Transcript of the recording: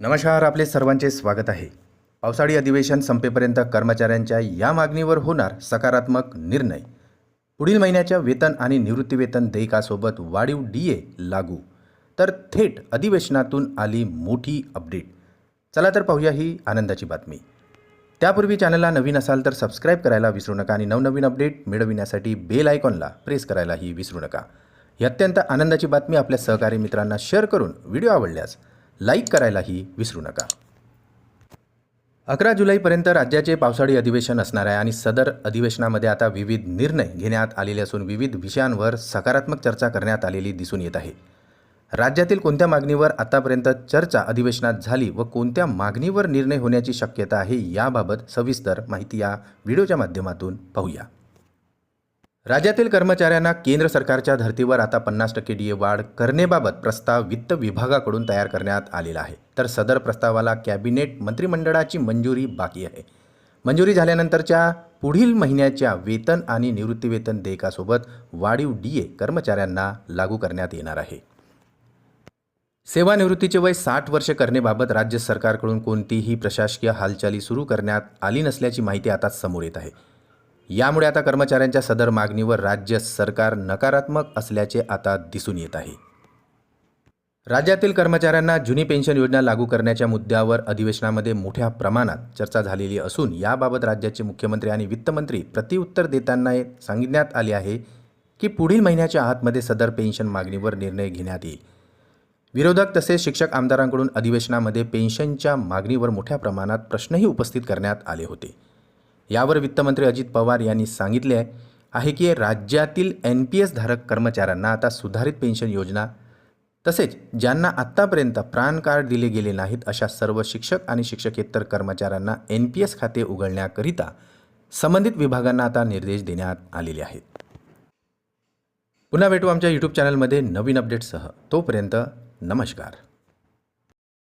नमस्कार आपले सर्वांचे स्वागत आहे. पावसाळी अधिवेशन संपेपर्यंत कर्मचाऱ्यांच्या या मागणीवर होणार सकारात्मक निर्णय. पुढील महिन्याच्या वेतन आणि निवृत्तीवेतन देयकासोबत वाढीव डी ए लागू. तर थेट अधिवेशनातून आली मोठी अपडेट. चला तर पाहूया ही आनंदाची बातमी. त्यापूर्वी चॅनलला नवीन असाल तर सबस्क्राईब करायला विसरू नका आणि नवनवीन अपडेट मिळविण्यासाठी बेल आयकॉनला प्रेस करायलाही विसरू नका. ही अत्यंत आनंदाची बातमी आपल्या सहकारी मित्रांना शेअर करून व्हिडिओ आवडल्यास लाईक करायलाही विसरू नका. अकरा जुलैपर्यंत राज्याचे पावसाळी अधिवेशन असणार आहे आणि सदर अधिवेशनामध्ये आता विविध निर्णय घेण्यात आलेले असून विविध विषयांवर सकारात्मक चर्चा करण्यात आलेली दिसून येत आहे. राज्यातील कोणत्या मागणीवर आतापर्यंत चर्चा अधिवेशनात झाली व कोणत्या मागणीवर निर्णय होण्याची शक्यता आहे याबाबत सविस्तर माहिती या व्हिडिओच्या माध्यमातून पाहूया. राज्यातील कर्मचाऱ्यांना केंद्र सरकारच्या धर्तीवर आता पन्नास टक्के डी ए वाढ करण्याबाबत प्रस्ताव वित्त विभागाकडून तयार करण्यात आलेला आहे. तर सदर प्रस्तावाला कॅबिनेट मंत्रिमंडळाची मंजुरी बाकी आहे. मंजुरी झाल्यानंतरच्या पुढील महिन्याच्या वेतन आणि निवृत्तीवेतन देयकासोबत वाढीव डी ए कर्मचाऱ्यांना लागू करण्यात येणार आहे. सेवानिवृत्तीचे वय साठ वर्ष करण्याबाबत राज्य सरकारकडून कोणतीही प्रशासकीय हालचाली सुरू करण्यात आली नसल्याची माहिती आता समोर येत आहे. यामुळे आता कर्मचाऱ्यांच्या सदर मागणीवर राज्य सरकार नकारात्मक असल्याचे आता दिसून येत आहे. राज्यातील कर्मचाऱ्यांना जुनी पेन्शन योजना लागू करण्याच्या मुद्द्यावर अधिवेशनामध्ये मोठ्या प्रमाणात चर्चा झालेली असून याबाबत राज्याचे मुख्यमंत्री आणि वित्तमंत्री प्रतिउत्तर देताना सांगण्यात आले आहे की पुढील महिन्याच्या आतमध्ये सदर पेन्शन मागणीवर निर्णय घेण्यात येईल. विरोधक तसेच शिक्षक आमदारांकडून अधिवेशनामध्ये पेन्शनच्या मागणीवर मोठ्या प्रमाणात प्रश्नही उपस्थित करण्यात आले होते. यावर वित्तमंत्री अजित पवार यांनी सांगितले आहे की राज्यातील एन पी एस धारक कर्मचाऱ्यांना आता सुधारित पेन्शन योजना तसेच ज्यांना आत्तापर्यंत प्राण कार्ड दिले गेले नाहीत अशा सर्व शिक्षक आणि शिक्षकेतर कर्मचाऱ्यांना एन पी एस खाते उघडण्याकरिता संबंधित विभागांना आता निर्देश देण्यात आलेले आहेत. पुन्हा भेटू आमच्या यूट्यूब चॅनलमध्ये नवीन अपडेट्ससह तोपर्यंत नमस्कार.